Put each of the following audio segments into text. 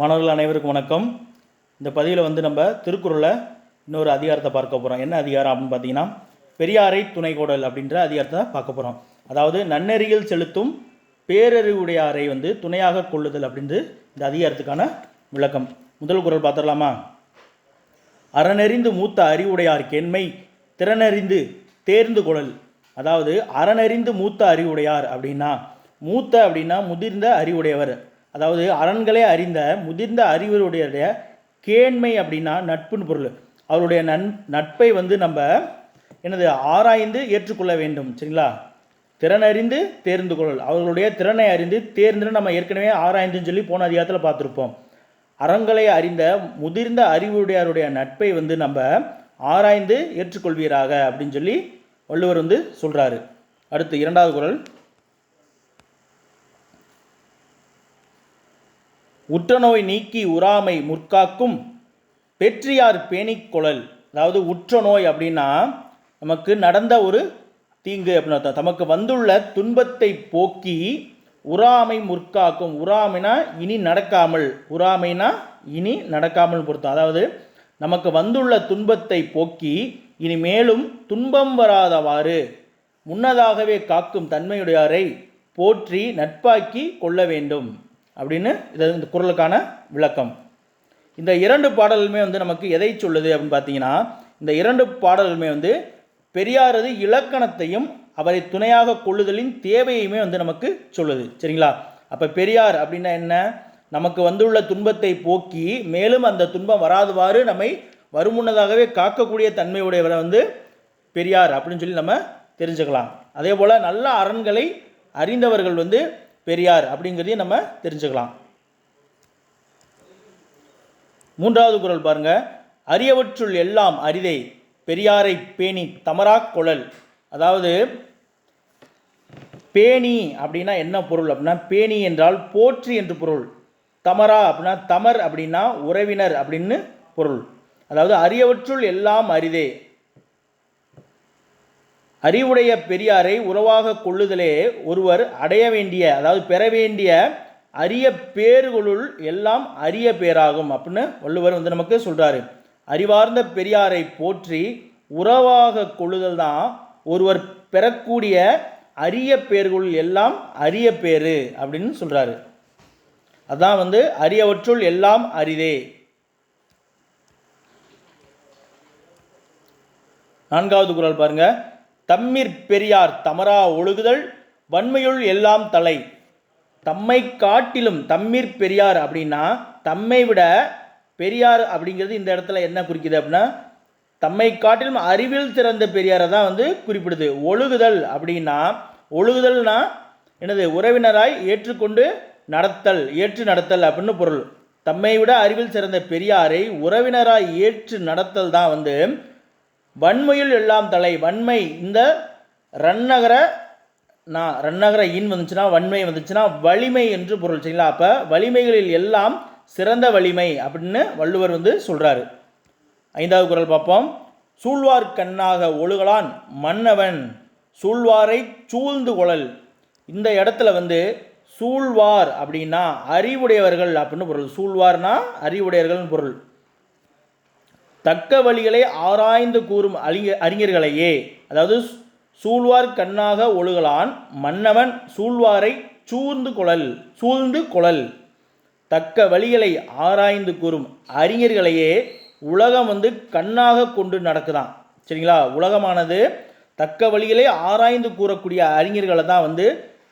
மாணவர்கள் அனைவருக்கும் வணக்கம். இந்த பதிவில் வந்து நம்ம திருக்குறளில் இன்னொரு அதிகாரத்தை பார்க்க போகிறோம் என்ன அதிகாரம் அப்படின்னு பார்த்தீங்கன்னா பெரியாரை துணைக்கோடல் அப்படின்ற அதிகாரத்தை பார்க்க போகிறோம் அதாவது நன்னெறியில் செலுத்தும் பேரறிவுடையாரை வந்து துணையாக கொள்ளுதல் அப்படின்றது இந்த அதிகாரத்துக்கான விளக்கம். முதல் குரல் பார்த்துடலாமா? அறநெறிந்து மூத்த அறிவுடையார் கெண்மை திறனறிந்து தேர்ந்து குழல் அதாவது அறநறிந்து மூத்த அறிவுடையார் அப்படின்னா மூத்த அப்படின்னா முதிர்ந்த அறிவுடையவர். அதாவது அரண்களே அறிந்த முதிர்ந்த அறிவருடைய கேண்மை அப்படின்னா நட்புன்னு பொருள். அவருடைய நன் நட்பை வந்து நம்ம என்னது ஆராய்ந்து ஏற்றுக்கொள்ள வேண்டும் சரிங்களா? திறன் அறிந்து தேர்ந்து கொள்ளல். அவர்களுடைய திறனை அறிந்து தேர்ந்துன்னு நம்ம ஏற்கனவே ஆராய்ந்துன்னு சொல்லி போன அதிகாரத்தில் பார்த்துருப்போம். அறங்களை அறிந்த முதிர்ந்த அறிவுடையாருடைய நட்பை வந்து நம்ம ஆராய்ந்து ஏற்றுக்கொள்வீராக அப்படின்னு சொல்லி வள்ளுவர் வந்து சொல்கிறாரு அடுத்து இரண்டாவது குரல். உற்றநோய் நீக்கி உறாமை முற்காக்கும் பெற்றியார் பேணிக்கொழல். அதாவது உற்ற நோய் அப்படின்னா நமக்கு நடந்த ஒரு தீங்கு அப்படின்னு அர்த்தம். தமக்கு வந்துள்ள துன்பத்தை போக்கி உறாமை முற்காக்கும். உறாமைனா இனி நடக்காமல். உறாமைனா இனி நடக்காமல் பொருத்தம் அதாவது நமக்கு வந்துள்ள துன்பத்தை போக்கி இனி மேலும் துன்பம் வராதவாறு முன்னதாகவே காக்கும் தன்மையுடையாரை போற்றி நட்பாக்கி கொள்ள வேண்டும். அப்படின்னு இது இந்த குரலுக்கான விளக்கம். இந்த இரண்டு பாடல்களுமே வந்து நமக்கு எதை சொல்லுது அப்படின்னு பார்த்தீங்கன்னா இந்த இரண்டு பாடல்களுமே வந்து பெரியாரது இலக்கணத்தையும் அவரை துணையாக கொள்ளுதலின் தேவையுமே வந்து நமக்கு சொல்லுது. சரிங்களா? அப்போ பெரியார் அப்படின்னா என்ன? நமக்கு வந்துள்ள துன்பத்தை போக்கி மேலும் அந்த துன்பம் வராதுவாறு நம்மை வருமுன்னதாகவே காக்கக்கூடிய தன்மையுடையவரை வந்து பெரியார் அப்படின்னு சொல்லி நம்ம தெரிஞ்சுக்கலாம். அதே போல் நல்ல அரண்களை அறிந்தவர்கள் வந்து பெரியார் அப்படிங்கிறதையும் நம்ம தெரிஞ்சுக்கலாம். மூன்றாவது குரல் பாருங்க. அரியவற்றுள் எல்லாம் அரிதை பெரியாரை பேணி தமராக் குழல். அதாவது பேணி அப்படின்னா என்ன பொருள் அப்படின்னா பேணி என்றால் போற்றி என்று பொருள். தமரா அப்படின்னா தமர் அப்படின்னா உறவினர் அப்படின்னு பொருள். அதாவது அரியவற்றுள் எல்லாம் அரிதே அறிவுடைய பெரியாரை உறவாக கொள்ளுதலே ஒருவர் அடைய வேண்டிய அதாவது பெற வேண்டிய அரிய பேர்களுள் எல்லாம் அரிய பேராகும் அப்படின்னு வள்ளுவர் வந்து நமக்கு சொல்கிறாரு அறிவார்ந்த பெரியாரை போற்றி உறவாக கொள்ளுதல் தான் ஒருவர் பெறக்கூடிய அரிய பேர்களுள் எல்லாம் அரிய பேர் அப்படின்னு சொல்கிறாரு அதான் வந்து அரியவற்றுள் எல்லாம் அரிதே. நான்காவது குரல் பாருங்கள் தம்மிற் பெரியார் தமரா ஒழுகுதல் வன்மையுள் எல்லாம் தலை. தம்மை காட்டிலும் தம்மிற் பெரியார் அப்படின்னா தம்மை விட பெரியார் அப்படிங்கிறது இந்த இடத்துல என்ன குறிக்குது அப்படின்னா தம்மை காட்டிலும் அறிவில் சிறந்த பெரியாரை தான் வந்து குறிப்பிடுது. ஒழுகுதல் அப்படின்னா ஒழுகுதல்னா என்னது? உறவினராய் ஏற்றுக்கொண்டு நடத்தல் ஏற்று நடத்தல் அப்படின்னு பொருள். தம்மை விட அறிவில் சிறந்த பெரியாரை உறவினராய் ஏற்று நடத்தல் தான் வந்து வன்மையில் எல்லாம் தலை. வன்மை இந்த ரன்னகர நான் ரன்னகர இன் வந்துச்சுன்னா வன்மை வந்துச்சுன்னா வலிமை என்று பொருள். சரிங்களா? அப்போ வலிமைகளில் எல்லாம் சிறந்த வலிமை அப்படின்னு வள்ளுவர் வந்து சொல்கிறாரு ஐந்தாவது குரல் பார்ப்போம். சூழ்வார் கண்ணாக ஒழுகலான் மன்னவன் சூழ்வாரை சூழ்ந்து கொழல். இந்த இடத்துல வந்து சூழ்வார் அப்படின்னா அறிவுடையவர்கள் அப்படின்னு பொருள். சூழ்வார்னா அறிவுடையவர்கள்னு பொருள். தக்க வழிகளை ஆராய்ந்து கூறும் அறிஞ அறிஞர்களையே. அதாவது சூழ்வார் கண்ணாக ஒழுகலான் மன்னவன் சூழ்வாரை சூழ்ந்து கொழல் சூழ்ந்து கொழல் தக்க வழிகளை ஆராய்ந்து கூறும் அறிஞர்களையே உலகம் வந்து கண்ணாக கொண்டு நடக்குதான். சரிங்களா? உலகமானது தக்க வழிகளை ஆராய்ந்து கூறக்கூடிய அறிஞர்களை தான் வந்து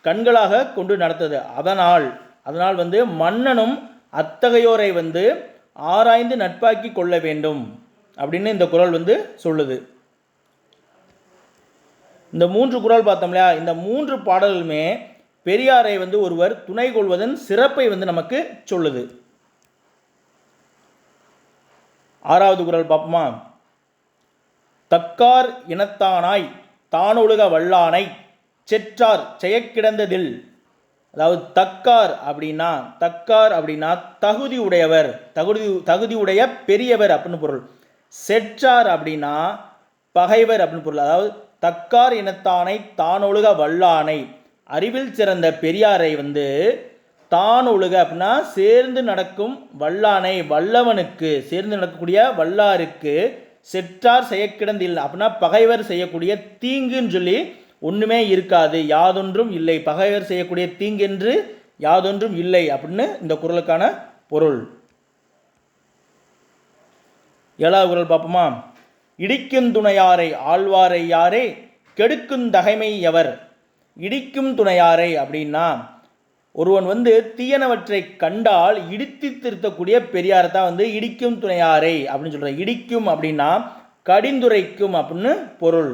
கண்களாக கொண்டு நடத்தது. அதனால் அதனால் வந்து மன்னனும் அத்தகையோரை வந்து ஆராய்ந்து நட்பாக்கி கொள்ள வேண்டும். அப்படின்னு இந்த குறள் வந்து சொல்லுது. இந்த மூன்று குறள் பார்த்தோம் இல்லையா? இந்த மூன்று பாடல்களுமே பெரியாரை வந்து ஒருவர் துணை கொள்வதன் சிறப்பை வந்து நமக்கு சொல்லுது. ஆறாவது குறள் பார்ப்போமா? தக்கார் இனத்தானாய் தானொழுக வல்லானை செற்றார் செயக்கிடந்ததில். அதாவது தக்கார் அப்படின்னா தக்கார் அப்படின்னா தகுதி உடையவர் தகுதி தகுதி உடைய பெரியவர் அப்படின்னு பொருள். செற்றார் அப்படின்னா பகைவர் அப்படின்னு பொருள். அதாவது தக்கார் இனத்தானை தானொழுக வல்லானை. அறிவில் சிறந்த பெரியாரை வந்து தான் ஒழுக அப்படின்னா சேர்ந்து நடக்கும் வல்லானை வல்லவனுக்கு சேர்ந்து நடக்கக்கூடிய வல்லாருக்கு செற்றார் செய்யக்கிடந்தில். அப்படின்னா பகைவர் செய்யக்கூடிய தீங்குன்னு சொல்லி ஒன்றுமே இருக்காது யாதொன்றும் இல்லை. பகைவர் செய்யக்கூடிய தீங்கென்று யாதொன்றும் இல்லை அப்படின்னு இந்த குரலுக்கான பொருள். ஏழாவது குரல் பார்ப்போமா? இடிக்கும் துணையாரை ஆழ்வாரை யாரே? கெடுக்கும் தகைமை எவர்? இடிக்கும் துணையாரை அப்படின்னா ஒருவன் வந்து தீயனவற்றை கண்டால் இடித்து திருத்தக்கூடிய பெரியாரை தான் வந்து இடிக்கும் துணையாரை அப்படின்னு சொல்கிறார் இடிக்கும் அப்படின்னா கடிந்துரைக்கும் அப்படின்னு பொருள்.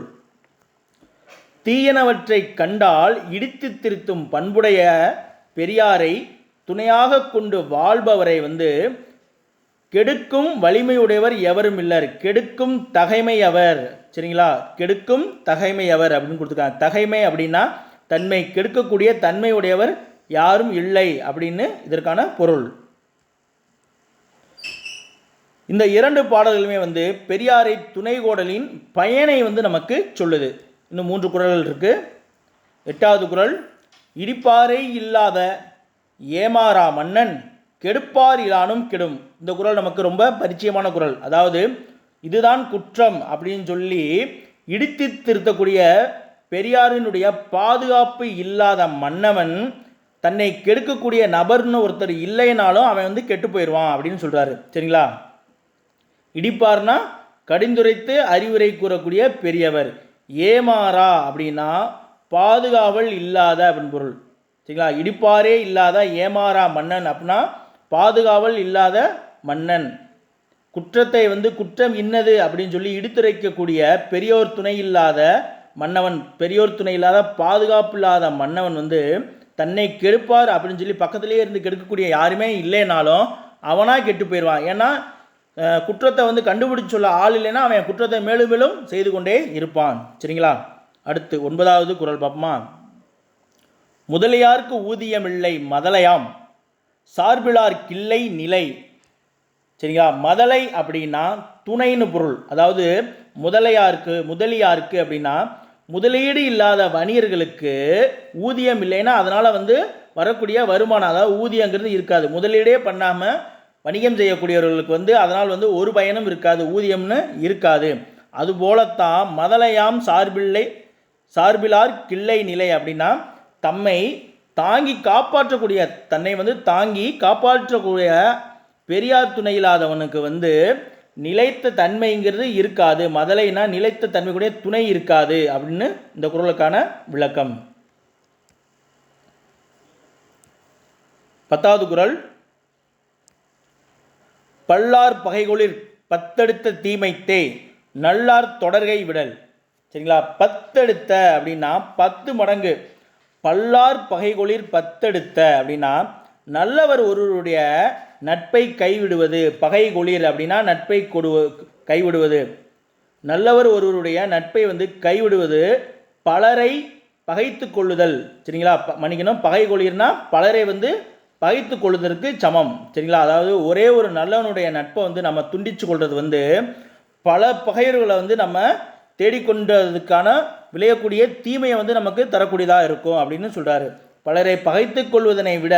தீயனவற்றை கண்டால் இடித்து திருத்தும் பண்புடைய பெரியாரை துணையாக கொண்டு வாழ்பவரை வந்து கெடுக்கும் வலிமையுடையவர் எவரும் இல்லர். கெடுக்கும் தகைமை அவர் சரிங்களா? கெடுக்கும் தகைமை அவர் அப்படின்னு கொடுத்துருக்காங்க. தகைமை அப்படின்னா தன்மை. கெடுக்கக்கூடிய தன்மை உடையவர் யாரும் இல்லை அப்படின்னு இதற்கான பொருள். இந்த இரண்டு பாடல்களுமே வந்து பெரியாரை துணைகோடலின் பயனை வந்து நமக்கு சொல்லுது. இன்னும் மூன்று குறள்கள் இருக்குது எட்டாவது குறள் இடிப்பாறை இல்லாத ஏமாறா மன்னன் கெடுப்பார் இலானும் கெடும். இந்த குறள் நமக்கு ரொம்ப பரிச்சயமான குறள் அதாவது இதுதான் குற்றம் அப்படின்னு சொல்லி இடித்து திருத்தக்கூடிய பெரியாரினுடைய பாதுகாப்பு இல்லாத மன்னவன் தன்னை கெடுக்கக்கூடிய நபர்னு ஒருத்தர் இல்லைனாலும் அவன் வந்து கெட்டு போயிடுவான் அப்படின்னு சொல்கிறாரு சரிங்களா? இடிப்பார்னா கடிந்துரைத்து அறிவுரை கூறக்கூடிய பெரியவர். ஏமாறா அப்படின்னா பாதுகாவல் இல்லாத அப்படின்னு பொருள். சரிங்களா? இடிப்பாரே இல்லாத ஏமாறா மன்னன் அப்படின்னா பாதுகாவல் இல்லாத மன்னன். குற்றத்தை வந்து குற்றம் இன்னது அப்படின்னு சொல்லி இடித்துரைக்கக்கூடிய பெரியோர் துணை இல்லாத மன்னவன் பெரியோர் துணை இல்லாத பாதுகாப்பு இல்லாத மன்னவன் வந்து தன்னை கெடுப்பார் அப்படின்னு சொல்லி பக்கத்திலேயே இருந்து கெடுக்கக்கூடிய யாருமே இல்லைனாலும் அவனாக கெட்டு போயிடுவான். ஏன்னா குற்றத்தை வந்து கண்டுபிடிச்சு சொல்ல ஆள் இல்லைன்னா அவன் குற்றத்தை மேலும் மேலும் செய்து கொண்டே இருப்பான். சரிங்களா? அடுத்து ஒன்பதாவது குரல் பார்ப்போமா? முதலியாருக்கு ஊதியமில்லை மதலையாம். சார்பிலார் கிள்ளை நிலை. சரிங்களா? மதலை அப்படின்னா துணைன்னு பொருள். அதாவது முதலையாருக்கு முதலியாருக்கு அப்படின்னா முதலீடு இல்லாத வணிகர்களுக்கு ஊதியம் இல்லைன்னா அதனால் வந்து வரக்கூடிய வருமானம் அதாவது ஊதியங்கிறது இருக்காது. முதலீடே பண்ணாமல் வணிகம் செய்யக்கூடியவர்களுக்கு வந்து அதனால் வந்து ஒரு பயனும் இருக்காது ஊதியம்னு இருக்காது. அதுபோலத்தான் மதலையாம் சார்பில்லை சார்பிலார் கிள்ளை நிலை அப்படின்னா தம்மை தாங்கி காப்பாற்றக்கூடிய தன்னை வந்து தாங்கி காப்பாற்றக்கூடிய பெரியார் துணை இல்லாதவனுக்கு வந்து நிலைத்த தன்மைங்கிறது இருக்காது. மதலைனா நிலைத்த தன்மைக்குடைய துணை இருக்காது அப்படின்னு இந்த குறளுக்கான விளக்கம். பத்தாவது குறள் பல்லார் பகைகொளிர் பத்தெடுத்த தீமைத்தே நல்லார் தொடர்கை விடல். சரிங்களா? பத்தெடுத்த அப்படின்னா பத்து மடங்கு. பல்லார் பகைகொளிர் பத்தெடுத்த அப்படின்னா நல்லவர் ஒருவருடைய நட்பை கைவிடுவது பகை கொளிர் அப்படின்னா நட்பை கொடு கைவிடுவது. நல்லவர் ஒருவருடைய நட்பை வந்து கைவிடுவது பலரை பகைத்து கொள்ளுதல். சரிங்களா? ப- மன்னிக்கணும். பகை கொளிர்னா பலரை வந்து பகைத்து கொள்ளுதற்கு சமம். சரிங்களா? அதாவது ஒரே ஒரு நல்லவனுடைய நட்பை வந்து நம்ம துண்டிச்சு கொள்வது வந்து பல பகையர்களை வந்து நம்ம தேடிக்கொண்டதுக்கான விளையக்கூடிய தீமையை வந்து நமக்கு தரக்கூடியதாக இருக்கும் அப்படின்னு சொல்கிறாரு பலரை பகைத்து கொள்வதனை விட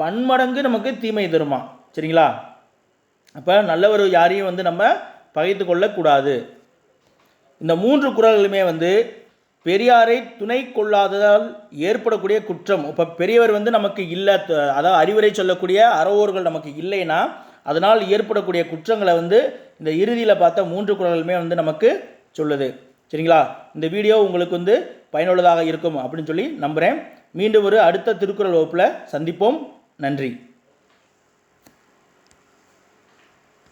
பன்மடங்கு நமக்கு தீமை தருமா? சரிங்களா? அப்போ நல்லவர் யாரையும் வந்து நம்ம பகைத்து கொள்ளக்கூடாது. இந்த மூன்று குறள்களுமே வந்து பெரியாரை துணை கொள்ளாததால் ஏற்படக்கூடிய குற்றம். இப்போ பெரியவர் வந்து நமக்கு இல்லை அதாவது அறிவுரை சொல்லக்கூடிய அறவோர்கள் நமக்கு இல்லைன்னா அதனால் ஏற்படக்கூடிய குற்றங்களை வந்து இந்த இறுதியில் பார்த்த மூன்று குறள்களுமே வந்து நமக்கு சொல்லுது. சரிங்களா? இந்த வீடியோ உங்களுக்கு வந்து பயனுள்ளதாக இருக்கும் அப்படின்னு சொல்லி நம்புகிறேன் மீண்டும் ஒரு அடுத்த திருக்குறள் வகுப்பில் சந்திப்போம். நன்றி.